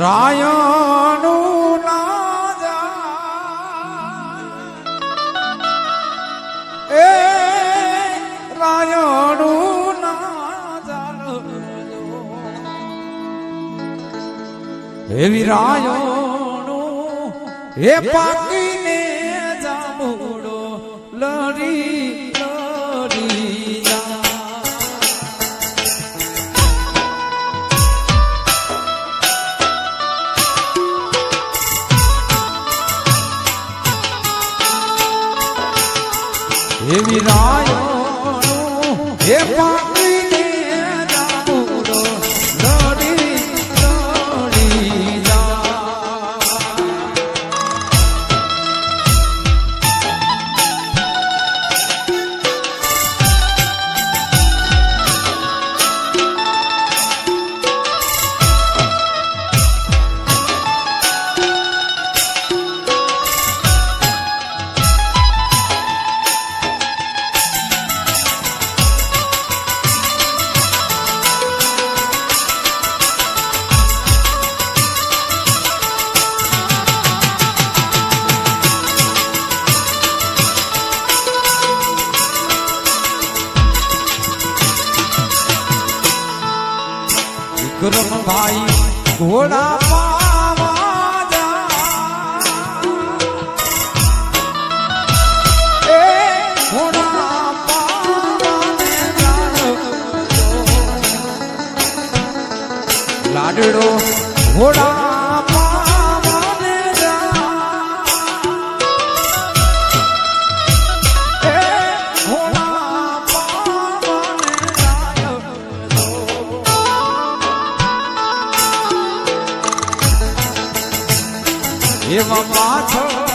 રાયણુ એ રાયણુ એવી રાયણુ એ પાકી એવી રાય હે પા Hola. not. એમાં પાછળ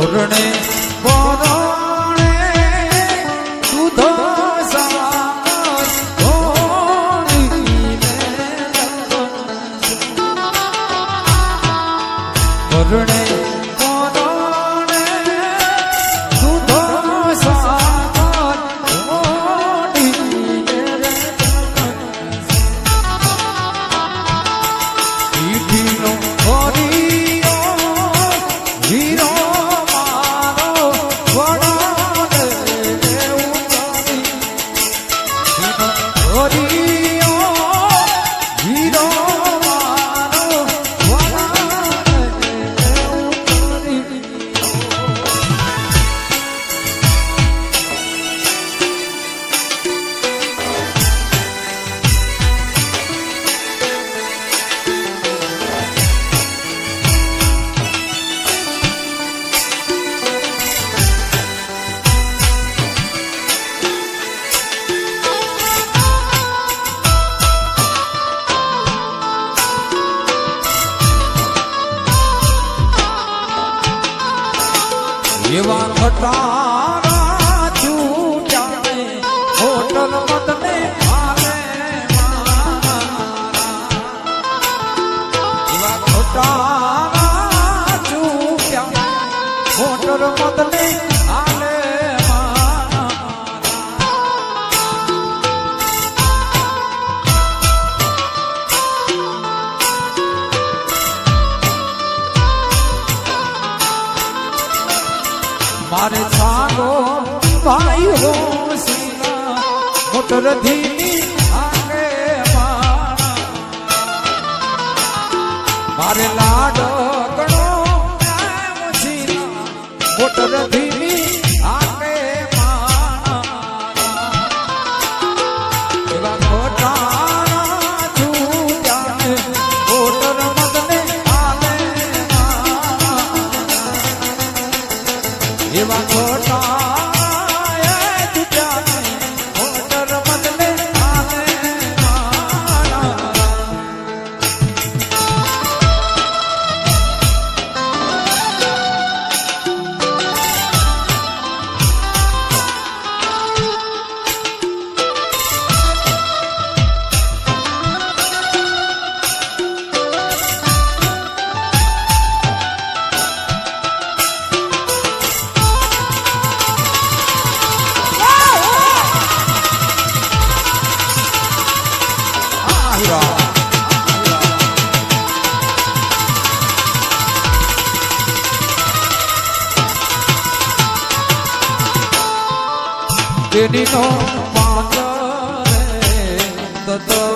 ಕರುಣೆ એવા ખટા તરધીની આંગે મારે. લાડો ગણો મોટરધીની આંગે એવા ખોટા છૂટ્યા મોટર મગને આલે એવા ખોટા તેની નો પાંદર તત